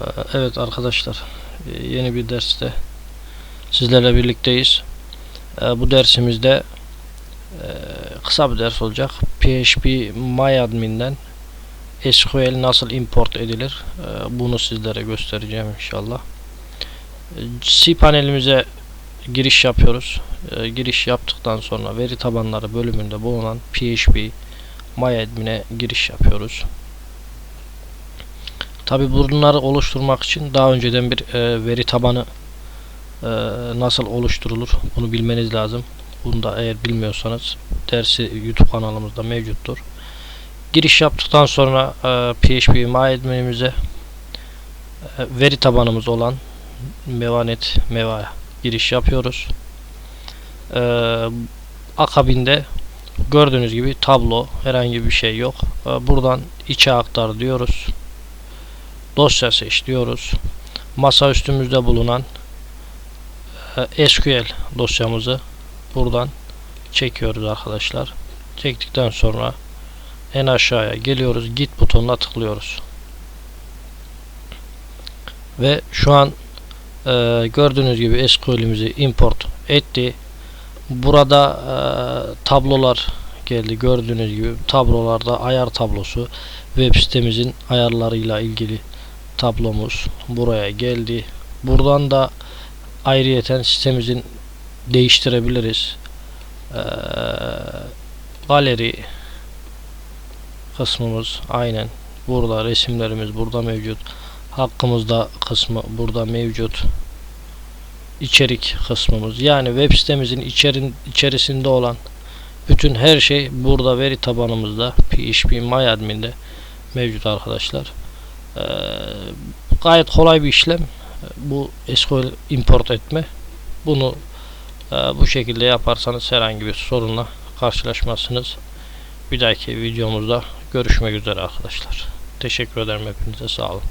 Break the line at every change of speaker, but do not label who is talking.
Ee, Evet arkadaşlar e, yeni bir derste sizlerle birlikteyiz. Ee, Bu dersimizde e, kısa bir ders olacak. PHP MyAdmin'den SQL nasıl import edilir Ee, bunu sizlere göstereceğim inşallah. C panelimize giriş yapıyoruz. Giriş yaptıktan sonra veri tabanları bölümünde bulunan PHP MyAdmin'e giriş yapıyoruz. Tabi bunları oluşturmak için daha önceden bir e, veri tabanı e, nasıl oluşturulur bunu bilmeniz lazım. Bunu da eğer bilmiyorsanız dersi YouTube kanalımızda mevcuttur. Giriş yaptıktan sonra e, PHP MyAdmin'imize e, veri tabanımız olan Mevanet Meva'ya giriş yapıyoruz. E, akabinde gördüğünüz gibi tablo herhangi bir şey yok. E, buradan içe aktar diyoruz dosya seç diyoruz. Masa üstümüzde bulunan e, SQL dosyamızı buradan çekiyoruz arkadaşlar. Çektikten sonra en aşağıya geliyoruz. Git butonuna tıklıyoruz. Ve şu an e, gördüğünüz gibi SQL'imizi import etti. Burada e, tablolar geldi. Gördüğünüz gibi tablolarda ayar tablosu web sitemizin ayarlarıyla ilgili tablomuz buraya geldi. Buradan da ayrıyeten sitemizin değiştirebiliriz. Ee, galeri kısmımız aynen burada resimlerimiz burada mevcut. Hakkımızda kısmı burada mevcut. İçerik kısmımız yani web sitemizin içerin, içerisinde olan bütün her şey burada veri tabanımızda PHP MyAdmin'de mevcut arkadaşlar. Ee, gayet kolay bir işlem. Bu SQL import etme. Bunu e, bu şekilde yaparsanız herhangi bir sorunla karşılaşmazsınız. Bir dahaki videomuzda görüşmek üzere arkadaşlar. Teşekkür ederim. Hepinize sağ olun